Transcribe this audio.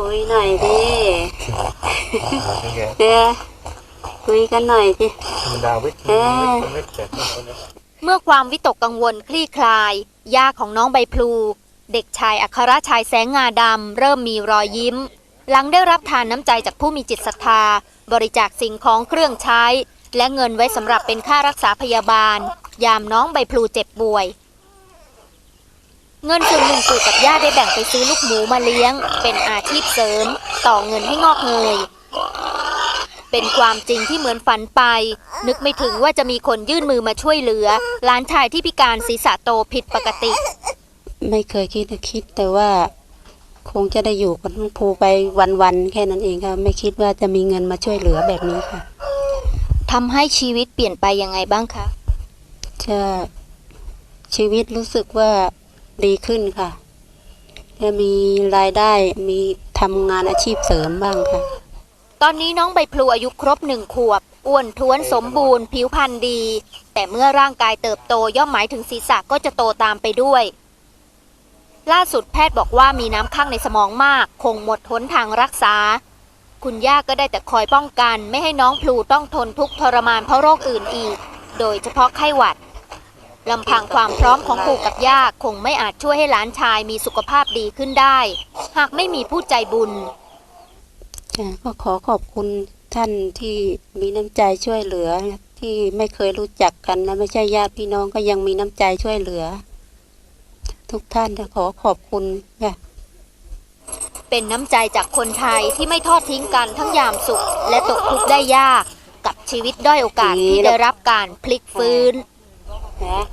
คุยหน่อยดินี่ไงเออคุยกันหน่อยดิดาวิดเออไม่เจ็บคนนี้เมื่อความวิตกกังวลคลี่คลาย ย่าของน้องใบพลู เด็กชายอัครชายแสงงาดำเริ่มมีรอยยิ้ม หลังได้รับทานน้ำใจจากผู้มีจิตศรัทธา บริจาคสิ่งของเครื่องใช้ และเงินไว้สำหรับเป็นค่ารักษาพยาบาล ยามน้องใบพลูเจ็บป่วย เงินส่วนหนึ่งปู่กับย่าได้แบ่งไปซื้อลูกหมูมาเลี้ยง เป็นอาชีพเสริม ต่อเงินให้งอกเงย เป็นความจริงที่เหมือนฝันไป นึกไม่ถึงว่าจะมีคนยื่นมือมาช่วยเหลือหลานชายที่พิการศีรษะโตผิดปกติ ไม่เคยคิดนะคิดแต่ว่า คงจะได้อยู่กับน้องภูไปวันๆแค่นั้นเองค่ะไม่คิดว่าจะมีเงินมาช่วยเหลือแบบนี้ค่ะทำให้ชีวิตเปลี่ยนไปยังไงบ้างคะจะชีวิตรู้สึกว่า ดีขึ้นค่ะจะมีรายได้มีทำงานอาชีพเสริมบ้างค่ะ ตอนนี้น้องใบพลูอายุครบหนึ่งขวบอ้วนท้วนสมบูรณ์ ผิวพรรณดี แต่เมื่อร่างกายเติบโตย่อมหมายถึงศีรษะก็จะโตตามไปด้วย ล่าสุดแพทย์บอกว่ามีน้ำข้างในสมองมาก คงหมดหนทางรักษา คุณย่าก็ได้แต่คอยป้องกัน ไม่ให้น้องพลูต้องทนทุกข์ทรมานเพราะโรคอื่นอีก โดยเฉพาะไข้หวัด ลำพังความพร้อมของปู่กับย่าคงไม่อาจช่วยให้หลานชายมีสุขภาพดีขึ้นได้ หากไม่มีผู้ใจบุญจ้ะก็ขอขอบคุณท่านที่มีน้ำใจช่วยเหลือ ที่ไม่เคยรู้จักกันและไม่ใช่ญาติพี่น้องก็ยังมีน้ำใจช่วยเหลือ ทุกท่านจะขอขอบคุณค่ะเป็นน้ำใจจากคนไทยที่ไม่ทอดทิ้งกันทั้งยามสุข และตกทุกข์ได้ยาก กับชีวิตด้อยโอกาสที่ได้รับการพลิกฟื้นนะ